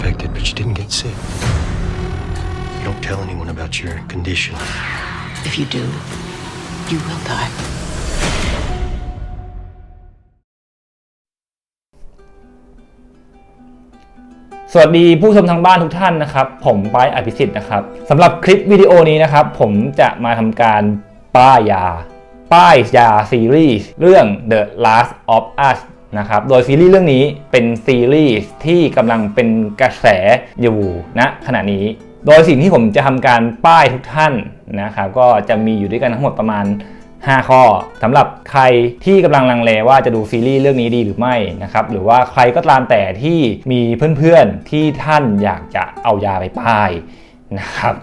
infected, but you didn't get sick. You don't tell anyone about your condition. If you do, you will die. สวัสดีผู้ชมทางบ้านทุกท่านนะครับ ผมปายอภิสิทธิ์นะครับสำหรับคลิปวิดีโอนี้นะครับ ผมจะมาทำการป้ายยา ป้ายยาซีรีส์เรื่อง The Last of Us นะครับ โดยซีรีส์เรื่องนี้เป็นซีรีส์ที่กำลังเป็นกระแสอยู่ณขณะนี้ โดยสิ่งที่ผมจะทำการป้ายทุกท่านนะครับ ก็จะมีอยู่ด้วยกันทั้งหมดประมาณ 5 ข้อสำหรับใครที่กำลังลังเลว่าจะดูซีรีส์เรื่องนี้ดีหรือไม่นะครับ หรือว่าใครก็ตามแต่ที่มีเพื่อนๆที่ท่านอยากจะเอายาไปป้ายนะครับ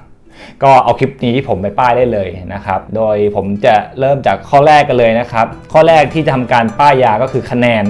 ก็เอาคลิปนี้ผมไปป้ายได้เลยนะครับ โดยผมจะเริ่มจากข้อแรกกันเลยนะครับ ข้อแรกที่จะทำการป้ายยาก็คือคะแนน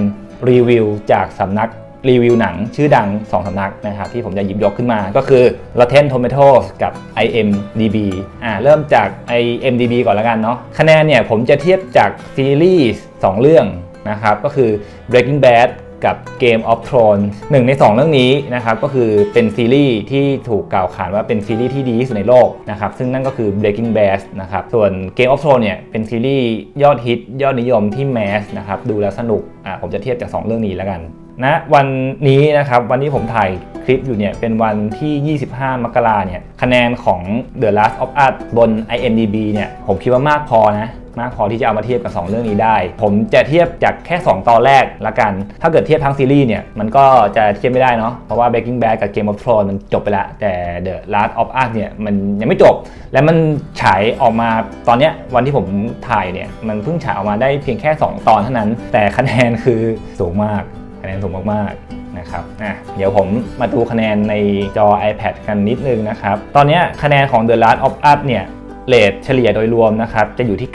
รีวิวจากสำนักรีวิวหนังชื่อดัง 2สำนักนะครับที่ผมจะหยิบยกขึ้นมาก็คือ Rotten Tomatoes กับ IMDb อ่าเริ่มจาก IMDb ก่อนล้วกันเนาะคะแนนเนี่ยผมจะเทียบจากซีรีส์2เรื่องนะครับก็คือ Breaking Bad กับ Game of Thrones หนึ่งใน 2 เรื่องนี้นะครับก็คือเป็นซีรีส์ที่ถูกกล่าวขานว่าเป็นซีรีส์ที่ดีที่สุดในโลกนะครับซึ่งนั่นก็คือ Breaking Bad นะครับส่วน Game of Thrones เนี่ยเป็นซีรีส์ยอดฮิต ยอดนิยมที่แมสนะครับดูแล้วสนุกอ่าผมจะเทียบจาก 2 เรื่องนี้แล้วกันนะวันนี้นะครับวันนี้ผมถ่าย ลิปอยู่เนี่ยเป็นวันที่ 25 มกราเนี่ยคะแนนของ The Last of Us บน IMDb เนี่ยผมคิดว่ามากพอนะมากพอที่จะเอามาเทียบกับ 2 เรื่องนี้ได้ ผมจะเทียบจากแค่ 2 ตอนแรกละกัน ถ้าเกิดเทียบทั้งซีรีส์เนี่ย มันก็จะเทียบไม่ได้เนาะ เพราะว่า Breaking Bad กับ Game of Thrones มันจบไปแล้วแต่ The Last of Us เนี่ย มันยังไม่จบ และมันฉายออกมาตอนเนี้ยวันที่ผมถ่ายเนี่ย มันเพิ่งฉายออกมาได้เพียงแค่ 2 ตอนเท่านั้น แต่คะแนนคือสูงมาก คะแนนสูงมากๆ นะครับอะเดี๋ยวผมมาดูคะแนนในจอ iPad กันนิดนึงนะครับ ตอนนี้คะแนนของ The Last of Us เนี่ยเรทเฉลี่ยโดยรวมนะครับ จะอยู่ที่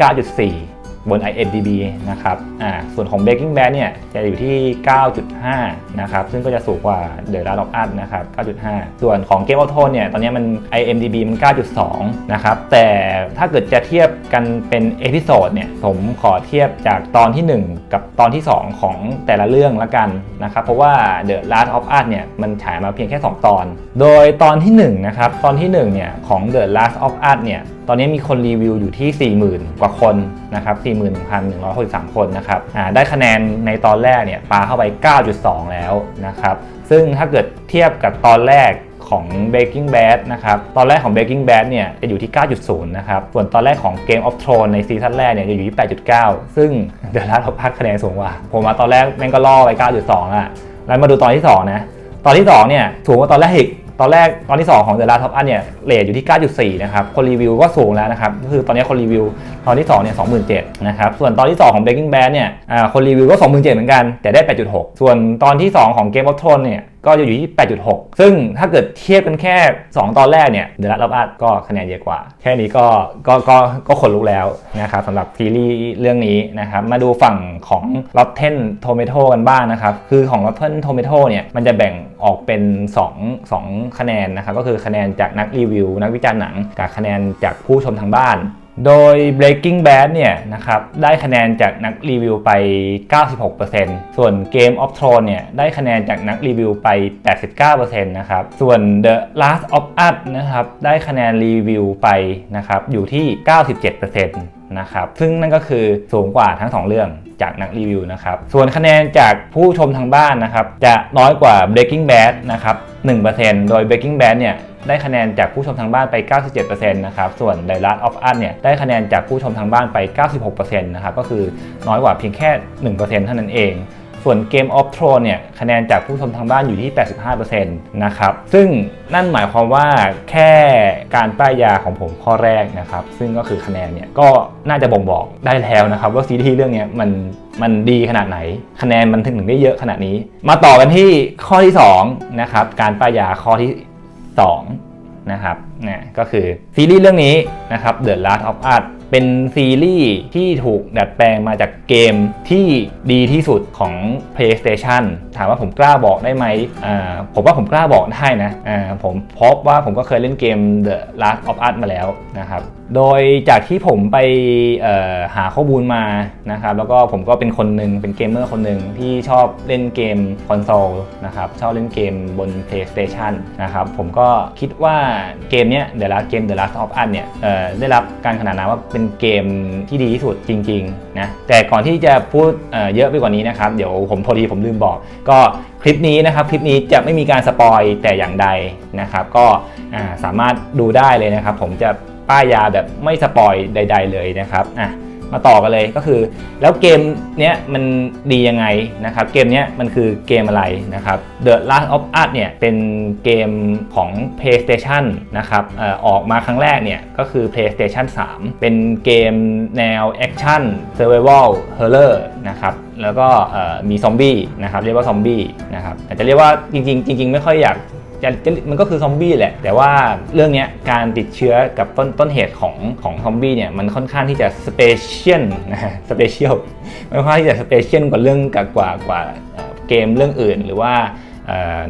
9.4 บน IMDb นะครับอ่าส่วนของ Breaking Bad เนี่ยจะอยู่ที่ 9.5 นะครับ ซึ่งก็จะสูงกว่า The Last of Us นะครับ 9.5 ส่วนของ Game of Thrones เนี่ย ตอนนี้มัน IMDb มัน 9.2 นะครับ แต่ถ้าเกิดจะเทียบกันเป็นเอพิโซดเนี่ย ผมขอเทียบจากตอนที่ 1 กับตอนที่ 2 ของแต่ละเรื่องละกันนะครับ เพราะว่า The Last of Us เนี่ย มันฉายมาเพียงแค่ 2 ตอน โดยตอนที่ 1 นะครับ ตอนที่ 1 เนี่ย ของ The Last of Us เนี่ย ตอนนี้มีคนรีวิวอยู่ที่ 40,000 กว่าคนนะครับ41,163 คนนะครับได้คะแนนในตอนแรกเนี่ยปาเข้าไป 9.2 แล้วนะครับซึ่งถ้าเกิดเทียบกับตอนแรกของ Breaking Bad นะครับ ตอนแรกของ Breaking Bad เนี่ยจะอยู่ที่ 9.0 นะครับ ส่วนตอนแรกของ Game of Thrones ในซีซั่นแรกเนี่ยจะอยู่ที่ 8.9 ซึ่ง The Last of Us คะแนนสูงกว่า ผมมาตอนแรกแม่งก็ล่อไป 9.2อะแล้วมาดูตอนที่ 2 นะ ตอนที่ 2 เนี่ยสูงกว่าตอนแรกอีก ตอนแรกตอนที่ 2 ของ The Last of Us เนี่ยเลทอยู่ที่ 9.4 นะครับ คนรีวิวก็สูงแล้วนะครับ คือตอนนี้คนรีวิวตอนที่2เนี่ย27,000นะครับ ส่วนตอนที่ 2 ของ Breaking Bad เนี่ยคนรีวิวก็ 27,000เหมือนกัน แต่ได้ 8.6 ส่วนตอนที่ 2 ของ Game of Thrones เนี่ย ก็จะอยู่ที่ 8.6 ซึ่งถ้าเกิดเทียบกันแค่ 2 ตอนแรกเนี่ย The Last of Us ก็คะแนนเยอะกว่า แค่นี้ก็ก็ก็ก็ขนลุกแล้วนะครับสำหรับซีรีส์เรื่องนี้นะครับมาดูฝั่งของ Rotten Tomato กันบ้างนะครับ คือของ Rotten Tomato เนี่ยมันจะแบ่งออกเป็น 2 2 คะแนนนะครับก็คือคะแนนจากนักรีวิว นักวิจารณ์หนังกับคะแนนจากผู้ชมทางบ้าน โดย Breaking Bad เนี่ยนะครับได้คะแนนจากนักรีวิวไป 96%ส่วน Game of Thrones เนี่ยได้คะแนนจากนักรีวิวไป 89%นะครับส่วน The Last of Us นะครับได้คะแนนรีวิวไปนะครับอยู่ที่ 97%นะครับซึ่งนั่นก็คือสูงกว่าทั้ง 2 เรื่องจากนักรีวิวนะครับส่วนคะแนนจากผู้ชมทางบ้านนะครับจะน้อยกว่า Breaking Bad นะครับ1%โดย Breaking Bad เนี่ย ได้คะแนนจากผู้ชมทางบ้านไป 97%นะครับ ส่วน The Last of Us เนี่ยได้คะแนนจากผู้ชมทางบ้านไป 96%นะครับ ก็คือน้อยกว่าเพียงแค่ 1%เท่านั้นเองส่วน Game of Thrones เนี่ยคะแนนจากผู้ชมทางบ้านอยู่ที่ 85%นะครับ ซึ่งนั่นหมายความว่าแค่การป้ายยาของผมข้อแรกนะครับ ซึ่งก็คือคะแนนเนี่ยก็น่าจะบ่งบอกได้แล้วนะครับ ว่าซีรีส์เรื่องนี้มันมันดีขนาดไหน คะแนนมันถึงได้เยอะขนาดนี้ มาต่อกันที่ข้อที่2นะครับการป้ายยาข้อที่ 2นะครับนะก็คือซีรีส์เรื่องนี้นะครับ The Last of Us เป็นซีรีส์ที่ถูกดัดแปลงมาจากเกมที่ดีที่สุดของ PlayStation ถามว่าผมกล้าบอกได้ไหมอ่าผมว่าผมกล้าบอกได้นะอ่าผมพบว่าผมก็เคยเล่นเกม The Last of Us มาแล้วนะครับ โดยจากที่ผมไปหาข้อมูลมานะครับแล้วก็ผมก็เป็นคนหนึ่งเป็นเกมเมอร์คนหนึ่งที่ชอบเล่นเกมคอนโซลนะครับชอบเล่นเกมบน PlayStation นะครับผมก็คิดว่าเกมเนี้ย The Last Game The Last of Us เนี่ยได้รับการขนานนามว่าเป็นเกมที่ดีที่สุดจริงๆนะแต่ก่อนที่จะพูดเเยอะไปกว่านี้นะครับเดี๋ยวผมพอดีผมลืมบอก ก็คลิปนี้นะครับคลิปนี้จะไม่มีการสปอยแต่อย่างใดนะครับก็สามารถดูได้เลยนะครับผมจะ ป้ายยาแบบไม่สปอยใด ๆ เลยนะครับอะมาต่อกันเลยก็คือ แล้วเกมเนี้ยมันดียังไงนะครับเกมเนี้ยมันคือเกมอะไรนะครับ The Last of Us เนี่ยเป็นเกมของ PlayStation นะครับอออกมาครั้งแรกเนี่ยก็คือ PlayStation 3 เป็นเกมแนว Action Survival Horror นะครับแล้วก็มีซอมบี้นะครับเรียกว่าซอมบี้นะครับแต่จะเรียกว่าจริงๆจริงๆไม่ค่อยอยาก จะจะมันก็คือซอมบี้แหละ แต่ว่าเรื่องเนี้ยการติดเชื้อกับต้นต้นเหตุของของซอมบี้เนี่ยมันค่อนข้างที่จะสเปเชียลนะสเปเชียลมันค่อนข้างที่จะสเปเชียลกว่าเรื่องกับกว่ากว่าเกมเรื่องอื่นหรือว่า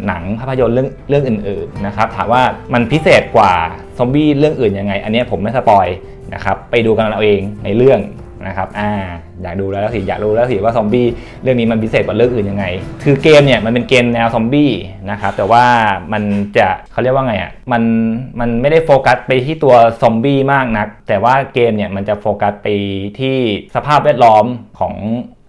หนังภาพยนตร์เรื่องเรื่องอื่นๆนะครับถามว่ามันพิเศษกว่าซอมบี้เรื่องอื่นยังไง อันนี้ผมไม่สปอยนะครับไปดูกันเอาเองในเรื่อง นะครับอ่าอยากดูแล้วสิอยากรู้แล้วสิว่าซอมบี้เรื่องนี้มันพิเศษกว่าเรื่องอื่นยังไง คือเกมเนี่ยมันเป็นเกมแนวซอมบี้นะครับแต่ว่ามันจะเขาเรียกว่าไงอะมันมันไม่ได้โฟกัสไปที่ตัวซอมบี้มากนัก แต่ว่าเกมเนี่ยมันจะโฟกัสไปที่สภาพแวดล้อมของ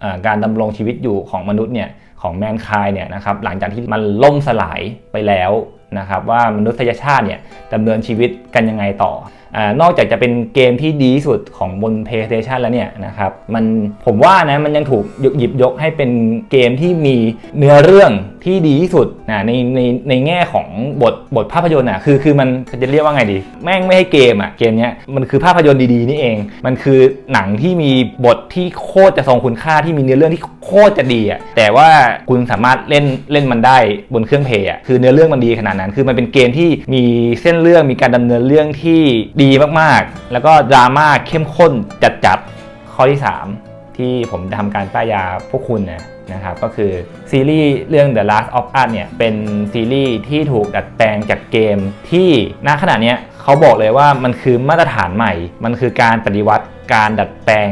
อการดำรงชีวิตอยู่ของมนุษย์เนี่ยของแมนคายเนี่ยนะครับหลังจากที่มันล่มสลายไปแล้วนะครับว่ามนุษยชาติเนี่ยดำเนินชีวิตกันยังไงต่อ อนอกจากจะเป็นเกมที่ดีที่สุดของบน PlayStation แล้วเนี่ยนะครับมันผมว่านะมันยังถูกหยิบยกให้เป็นเกมที่มีเนื้อเรื่องที่ดีที่สุดนะในในในแง่ของบทบทภาพยนตร์อะคือคือมันจะเรียกว่าไงดี แม่งไม่ให้เกมอะเกมเนี้ยมันคือภาพยนตร์ดีๆนี่เอง มันคือหนังที่มีบทที่โคตรจะทรงคุณค่าที่มีเนื้อเรื่องที่โคตรจะดีอะแต่ว่าคุณสามารถเล่นเล่นมันได้บนเครื่องเพย์อะคือเนื้อเรื่องมันดีขนาดนั้น คือมันเป็นเกมที่มีเส้นเรื่องมีการดำเนินเรื่องที่ดีีมากๆ แล้วก็ดราม่าเข้มข้นจัดๆข้อที่ 3 ที่ผมจะทำการป้ายยาพวกคุณนะนะครับก็คือซีรีส์เรื่อง The Last of Us เนี่ยเป็นซีรีส์ที่ถูกดัดแปลงจากเกมที่ณขณะเนี้ยเขาบอกเลยว่ามันคือมาตรฐานใหม่ มันคือการปฏิวัติการดัดแปลง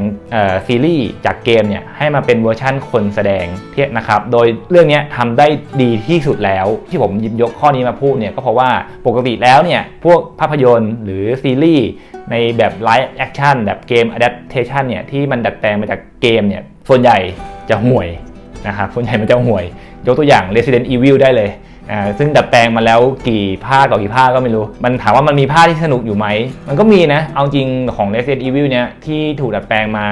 ซีรีส์จากเกมเนี่ยให้มาเป็นเวอร์ชั่นคนแสดงเทียนะครับ โดยเรื่องเนี้ยทำได้ดีที่สุดแล้ว ที่ผมยิบยกข้อนี้มาพูดเนี่ยก็เพราะว่าปกติแล้วเนี่ยพวกภาพยนตร์หรือซีรีส์ในแบบไลฟ์แอคชั่นแบบเกม adaptation เนี่ยที่มันดัดแปลงมาจากเกมเนี่ยส่วนใหญ่จะห่วย นะครับส่วนใหญ่มันจะห่วย ยกตัวอย่าง Resident Evil ได้เลย อ่าซึ่งดัดแปลงมาแล้วกี่ภาคต่อกี่ภาคก็ไม่รู้ มันถามว่ามันมีภาคที่สนุกอยู่ไหม มันก็มีนะ เอาจริงของ Resident Evil เนี่ยที่ถูกดัดแปลงมา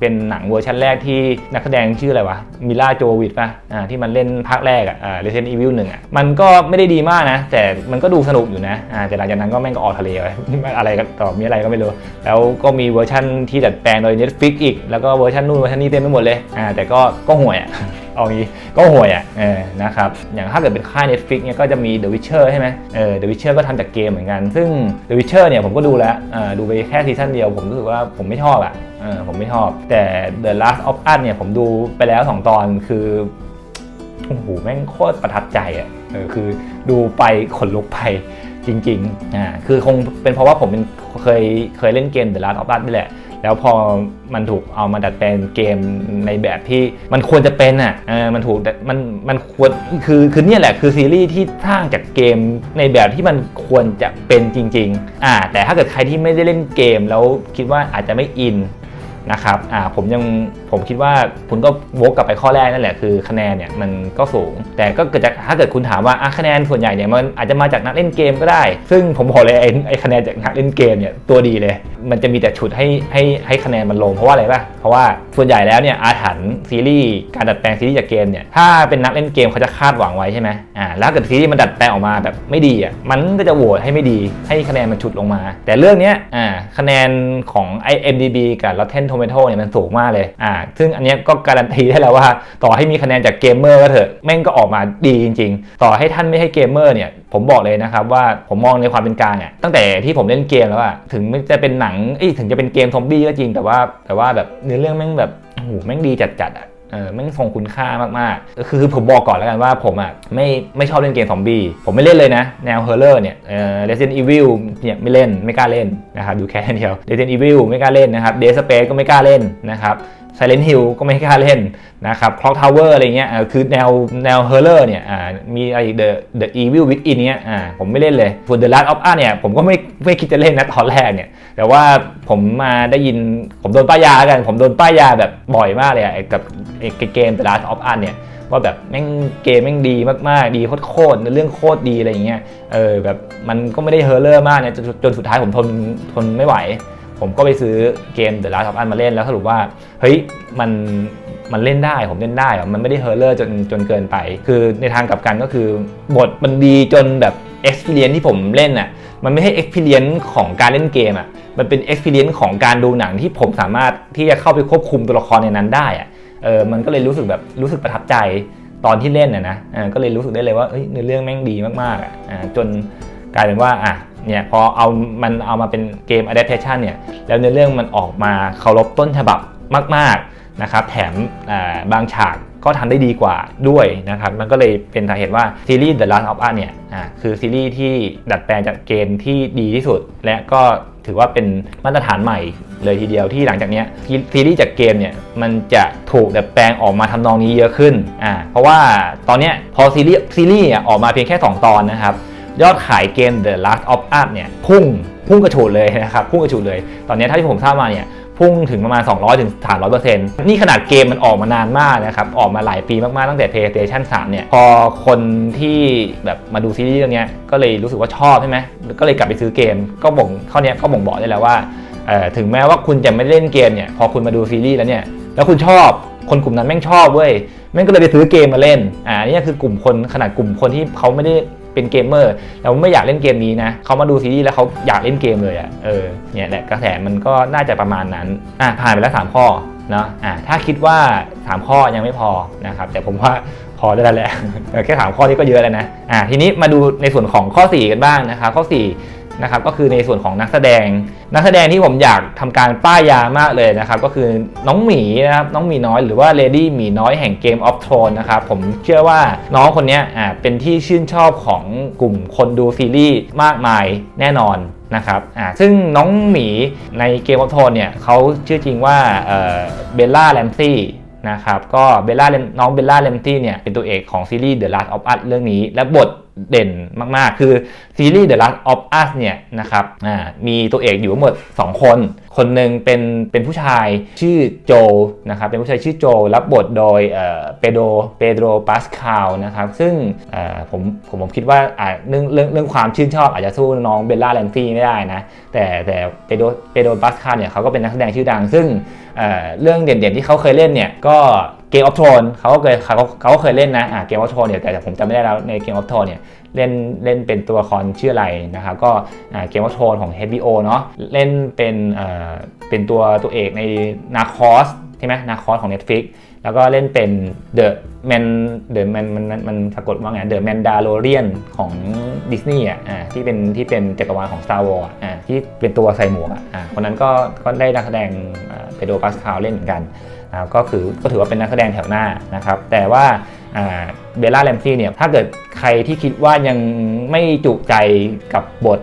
เป็นหนังเวอร์ชันแรกที่นักแสดงชื่ออะไรวะมิล่าโจวิดป่ะอ่าที่มันเล่นภาคแรกอะอ่า Resident Evil 1อะมันก็ไม่ได้ดีมากนะ แต่มันก็ดูสนุกอยู่นะอ่าแต่หลังจากนั้นก็แม่งก็ออกทะเลไปอะไรกันต่อมีอะไรก็ไม่รู้ แล้วก็มีเวอร์ชันที่ดัดแปลงโดย Netflix อีกแล้วก็เวอร์ชันนู่นเวอร์ชันนี้เต็มไปหมดเลยอ่าแต่ก็ก็ห่วยอะ เอางี้ก็ห่วยอะเออนะครับอย่างถ้าเกิดเป็นค่าย Netflix เนี่ยก็จะมี The Witcher ใช่ไหมเออ The Witcher ก็ทำจากเกมเหมือนกัน ซึ่ง The Witcher เนี่ยผมก็ดูแล้วเออดูไปแค่ซีซั่นเดียวผมรู้สึกว่าผมไม่ชอบอะเออผมไม่ชอบ แต่ The Last of Us เนี่ยผมดูไปแล้ว 2 ตอนคือโอ้โหแม่งโคตรประทับใจอะเออคือดูไปขนลุกไปจริงๆอ่าคือคงเป็นเพราะว่าผมเป็นเคยเคยเล่นเกม The Last of Us นี่แหละ แล้วพอมันถูกเอามาดัดแปลงเกมในแบบที่มันควรจะเป็นอะเออมันถูกมันมันควรคือคือเนี่ยแหละคือซีรีส์ที่สร้างจากเกมในแบบที่มันควรจะเป็นจริง ๆ อ่า แต่ถ้าเกิดใครที่ไม่ได้เล่นเกมแล้วคิดว่าอาจจะไม่อิน นะครับอ่าผมยังผมคิดว่าคุณก็วกกลับไปข้อแรกนั่นแหละคือคะแนนเนี่ยมันก็สูง แต่ก็เกิดจากถ้าเกิดคุณถามว่าอะคะแนนส่วนใหญ่เนี่ยมันอาจจะมาจากนักเล่นเกมก็ได้ ซึ่งผมบอกเลยไอ้ไอ้คะแนนจากนักเล่นเกมเนี่ยตัวดีเลย มันจะมีแต่ฉุดให้ให้ให้คะแนนมันลงเพราะว่าอะไรป่ะเพราะว่าส่วนใหญ่แล้วเนี่ยอาถรรพ์ซีรีส์การดัดแปลงซีรีส์จากเกมเนี่ยถ้าเป็นนักเล่นเกมเขาจะคาดหวังไว้ใช่ไหมอ่าแล้วถ้าเกิดซีรีส์มันดัดแปลงออกมาแบบไม่ดีอะมันก็จะโหวตให้ไม่ดีให้คะแนนมันฉุดลงมา แต่เรื่องเนี้ยอ่าคะแนนของ IMDB กับ Rotten ทเมโตเนี่ยมันสูงมากเลยอ่าซึ่งอันนี้ก็การันตีได้แล้วว่า ต่อให้มีคะแนนจากเกมเมอร์ก็เถอะแม่งก็ออกมาดีจริง ๆ ต่อให้ท่านไม่ให้เกมเมอร์เนี่ยผมบอกเลยนะครับว่าผมมองในความเป็นกลางอะตั้งแต่ที่ผมเล่นเกมแล้วอะถึงไม่จะเป็นหนังเอ้ยถึงจะเป็นเกมซอมบี้ก็จริงแต่ว่าแต่ว่าแบบเนื้อเรื่องแม่งแบบโอ้โหแม่งดีจัดๆอะ เออม่งทรงคุณค่ามากๆก็คือผมบอกก่อนแล้วกันว่าผมอะไม่ไม่ชอบเล่นเกมซอมบี้ผมไม่เล่นเลยนะ แนวเฮอร์เลอร์เนี่ยเออ Resident Evil เนี่ยไม่เล่นไม่กล้าเล่นนะครับดูแค่เดียว Resident Evil ไม่กล้าเล่นนะครับ Dead Space ก็ไม่กล้าเล่นนะครับ Silent Hill ก็ไม่กล้าเล่นนะครับ Clock Tower อะไรเงี้ยคือแนวแนวเฮอร์เลอร์เนี่ยมีไอะไร The The Evil Within เนี้ยผมไม่เล่นเลยส่วน The Last of Us เนี่ยผมก็ไม่ไม่คิดจะเล่นนะตอนแรกเนี่ย แต่ว่าผมมาได้ยินผมโดนป้ายยากัน ผมโดนป้ายยาแบบบ่อยมากเลยไอ้กับไอ้เกม The Last of Us เนี่ยว่าแบบแม่งเกมแม่งดีมากๆ ดีโคตรๆเรื่องโคตรดีอะไรเงี้ยเออแบบมันก็ไม่ได้เฮอร์เลอร์มากเนี่ยจจนสุดท้ายผมทนทนไม่ไหว ผมก็ไปซื้อเกม The Last of Us มาเล่นแล้วสรุปว่าเฮ้ยมันมันเล่นได้ผมเล่นได้อมันไม่ได้เฮอร์เลอร์จนจนเกินไป คือในทางกลับกันก็คือบทมันดีจนแบบ experience ที่ผมเล่นอะมันไม่ใช่ experience ของการเล่นเกมอะมันเป็น experience ของการดูหนังที่ผมสามารถที่จะเข้าไปควบคุมตัวละครในนั้นได้อะเออมันก็เลยรู้สึกแบบรู้สึกประทับใจตอนที่เล่นน่ะนะเออก็เลยรู้สึกได้เลยว่าเอ้ยเนื้อเรื่องแม่งดีมากๆอะอ่าจนกลายเป็นว่าอะ เนี่ยพอเอามันเอามาเป็นเกม adaptation เนี่ยแล้วในอเรื่องมันออกมาเคารพต้นฉบับมาก ๆนะครับ แถมบางฉากก็ทำได้ดีกว่าด้วยนะครับ มันก็เลยเป็นสาเหตุว่าซีรีส์ The Last of Us เนี่ยคือซีรีส์ที่ดัดแปลงจากเกมที่ดีที่สุด และก็ถือว่าเป็นมาตรฐานใหม่เลยทีเดียวที่หลังจากนี้ซีรีส์จากเกมเนี่ยมันจะถูกดัดแปลงออกมาทำนองนี้เยอะขึ้นอ่าเพราะว่าตอนนี้พอซีรีส์ซีรีส์อะออกมาเพียงแค่ 2 ตอนนะครับ ยอดขายเกม The Last of Us เนี่ยพุ่งพุ่งกระฉูดเลยนะครับพุ่งกระฉูดเลย ตอนนี้เท่าที่ผมทราบมาเนี่ยพุ่งถึงประมาณ 200ถึง300%นี่ขนาดเกมมันออกมานานมากนะครับ ออกมาหลายปีมากๆ ตั้งแต่ PlayStation 3 เนี่ย พอคนที่แบบมาดูซีรีส์เรื่องนี้ยก็เลยรู้สึกว่าชอบใช่ไหม ก็เลยกลับไปซื้อเกม ก็บ่งข้อเนี้ยก็บ่งบอกได้แล้วว่า ถึงแม้ว่าคุณจะไม่เล่นเกมเนี่ย พอคุณมาดูซีรีส์แล้วเนี่ย แล้วคุณชอบ คนกลุ่มนั้นแม่งชอบเว้ย แม่งก็เลยไปซื้อเกมมาเล่น อ่า นี่คือกลุ่มคนขนาดกลุ่มคนที่เขาไม่ได้ เป็นเกมเมอร์แล้วไม่อยากเล่นเกมนี้นะเขามาดูซีรีส์แล้วเขาอยากเล่นเกมเลยอะ่ะเออเนี่ยแหละกระแสมันก็น่าจะประมาณนั้นอะผ่านไปแล้ว 3 ข้อเนาะอะถ้าคิดว่า 3 ข้อยังไม่พอนะครับแต่ผมว่าพอได้แล้วแหละแค่ 3 ข้อนี้ก็เยอะแล้วนะอะทีนี้มาดูในส่วนของข้อ 4 กันบ้างนะครับข้อ 4 นะครับก็คือในส่วนของนักแสดง นักแสดงที่ผมอยากทำการป้ายยามากเลยนะครับก็คือน้องหมีนะครับน้องหมีน้อยหรือว่าเลดี้หมีน้อยแห่งเกมออฟทรอนนะครับผมเชื่อว่าน้องคนนี้อ่าเป็นที่ชื่นชอบของกลุ่มคนดูซีรีส์มากมายแน่นอนนะครับอ่าซึ่งน้องหมีในเกมออฟทรอนเนี่ยเขาชื่อจริงว่าเบลล่าแลมซี่นะครับก็เบลล่าน้องเบลล่าเลมตี้เนี่ยเป็นตัวเอกของซีรีส์ The Last of Us เรื่องนี้ และบท เด่นมากๆ คือซีรีส์ The Last of Us เนี่ยนะครับอ่ามีตัวเอกอยู่ทั้งหมด 2 คน คนหนึ่งเป็นเป็นผู้ชายชื่อโจนะครับเป็นผู้ชายชื่อโจรับบทโดยเปโดเปโดรปาสคาลนะครับซึ่งเออผมผมผมคิดว่าอาเรื่องเรื่องเรื่องความชื่นชอบอาจจะสู้น้องเบลล่าแลมซี่ไม่ได้นะ แต่แต่เปโดเปโดปาสคาลเนี่ยเขาก็เป็นนักแสดงชื่อดัง ซึ่งเออเรื่องเด่นๆที่เขาเคยเล่นเนี่ยก็ เกมออฟทอนเขาก็เคยเขาเขาก็เคยเล่นนะอ่าเกมออฟทอนเนี่ยแต่ผมจำไม่ได้แล้วในเกมออฟทอนเนี่ยเล่นเล่นเป็นตัวละครชื่ออะไรนะครับก็เกมออฟทอนของ HBO เนาะเล่นเป็นเอ่อเป็นตัวตัวเอกในนาคอสใช่ไหมนาคอสของ Netflix แล้วก็เล่นเป็น The Man The Man มันมันมันสะกดว่าไง The Mandalorian ของดิสนีย์อะที่เป็นที่เป็นจักรวาลของ Star Wars อ่าที่เป็นตัวใส่หมวกอะคนนั้นก็ก็ได้นักแสดงเปโดปาสคาลเล่นเหมือนกัน ก็คือก็ถือว่าเป็นนักแสดงแถวหน้านะครับ แต่ว่าเบลล่าแรมซี่เนี่ยถ้าเกิดใครที่คิดว่ายังไม่จุใจกับบท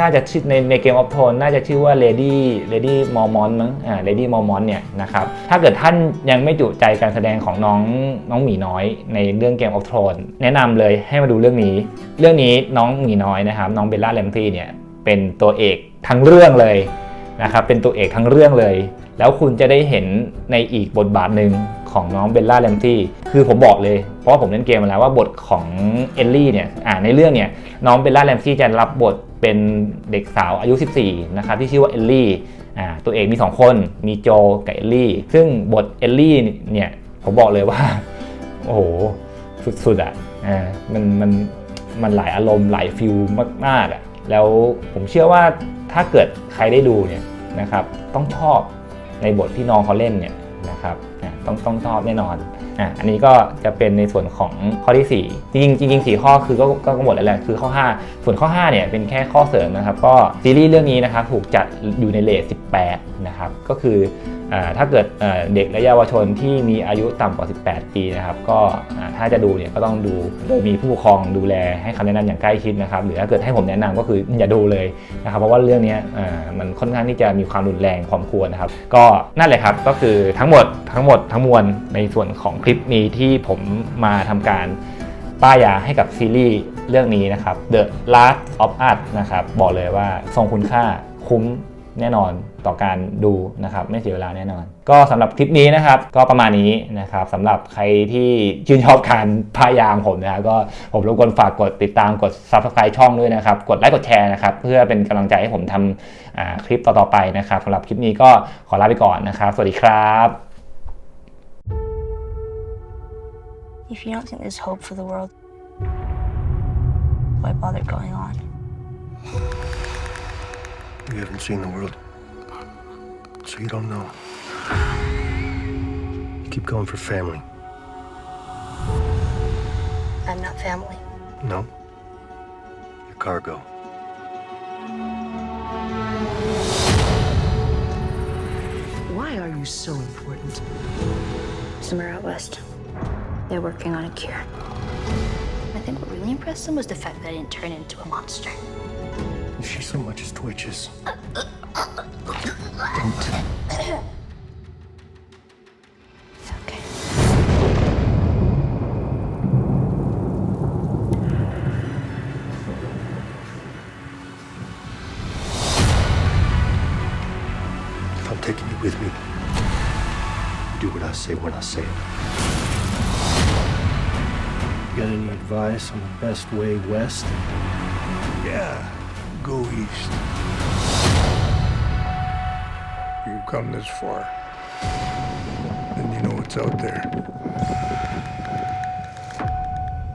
น่าจะชื่อในในเกมออฟโทนน่าจะชื่อว่า Lady Lady m o r m o n มั้งอ่า Lady m o r m o n เนี่ยนะครับถ้าเกิดท่านยังไม่จุใจการแสดงของน้องน้องหมีน้อยในเรื่องเกมออฟโทนแนะนำเลยให้มาดูเรื่องนี้ เรื่องนี้น้องหมีน้อยนะครับน้องเบลล่าแรมซี่เนี่ยเป็นตัวเอกทั้งเรื่องเลย นะครับเป็นตัวเอกทั้งเรื่องเลย แล้วคุณจะได้เห็นในอีกบทบาทหนึ่งของน้องเบลล่าแรมซี่คือผมบอกเลย เพราะว่าผมเล่นเกมมาแล้วว่าบทของเอลลี่เนี่ยอ่าในเรื่องเนี่ยน้องเบลล่าแรมซี่จะรับบทเป็นเด็กสาวอายุ 14 นะครับที่ชื่อว่าเอลลี่อ่าตัวเอกมี 2 คนมีโจกับเอลลี่ ซึ่งบทเอลลี่เนี่ยผมบอกเลยว่าโอ้โหสุดๆอะอ่ามันมันมันหลายอารมณ์หลายฟิลมากๆอะแล้วผมเชื่อว่า ถ้าเกิดใครได้ดูเนี่ยนะครับต้องชอบในบทที่น้องเขาเล่นเนี่ยนะครับต้องต้องชอบแน่นอนอะอันนี้ก็จะเป็นในส่วนของข้อที่ 4 จริงจริงสี่ข้อคือก็ก็หมดแล้วแหละคือข้อ 5 ส่วนข้อ5เนี่ยเป็นแค่ข้อเสริมนะครับก็ซีรีส์เรื่องนี้นะครับถูกจัดอยู่ในเลท18 นะครับก็คือ ถ้าเกิดเด็กและเยาวชนที่มีอายุต่ำกว่า 18 ปีนะครับ ก็ถ้าจะดูเนี่ยก็ต้องดูโดยมีผู้ปกครองดูแลให้คำแนะนำอย่างใกล้ชิดนะครับ หรือถ้าเกิดให้ผมแนะนำก็คืออย่าดูเลยนะครับ เพราะว่าเรื่องนี้มันค่อนข้างที่จะมีความรุนแรงพอสมควรนะครับ ก็นั่นเลยครับก็คือทั้งหมดทั้งหมดทั้งมวลในส่วนของคลิปนี้ที่ผมมาทำการป้ายยาให้กับซีรีส์เรื่องนี้นะครับ The Last of Us นะครับบอกเลยว่าทรงคุณค่าคุ้มแน่นอน ต่อการดูนะครับไม่เสียเวลาแน่นอน ก็สำหรับคลิปนี้นะครับ ก็ประมาณนี้นะครับสำหรับใครที่ชื่นชอบการพายยามผมนะครับก็ผมรบกวนฝากกดติดตามกด Subscribe ช่องด้วยนะครับ กดไลค์กดแชร์นะครับ เพื่อเป็นกำลังใจให้ผมทำอ่าคลิปต่อๆไปนะครับสำหรับคลิปนี้ก็ขอลาไปก่อนนะครับ สวัสดีครับ If you don't think there's hope for the world, why bother going on? You haven't seen the world, so you don't know. You keep going for family. I'm not family. No? Your cargo. Why are you so important? Somewhere out west. They're working on a cure. I think what really impressed them was the fact that I didn't turn into a monster. If she so much as twitches, It's okay. if I'm taking you with me, do what I say when I say it. Got any advice on the best way west? Yeah, go east. You've come this far. Then you know what's out there.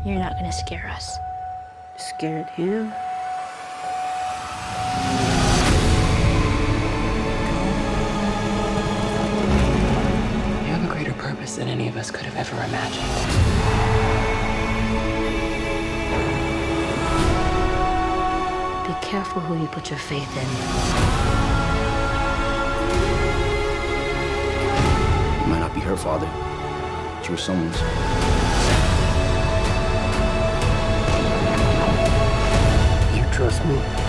You're not gonna scare us. Scared him? You have a greater purpose than any of us could have ever imagined. Be careful who you put your faith in. Her father, you were someone's. You trust me?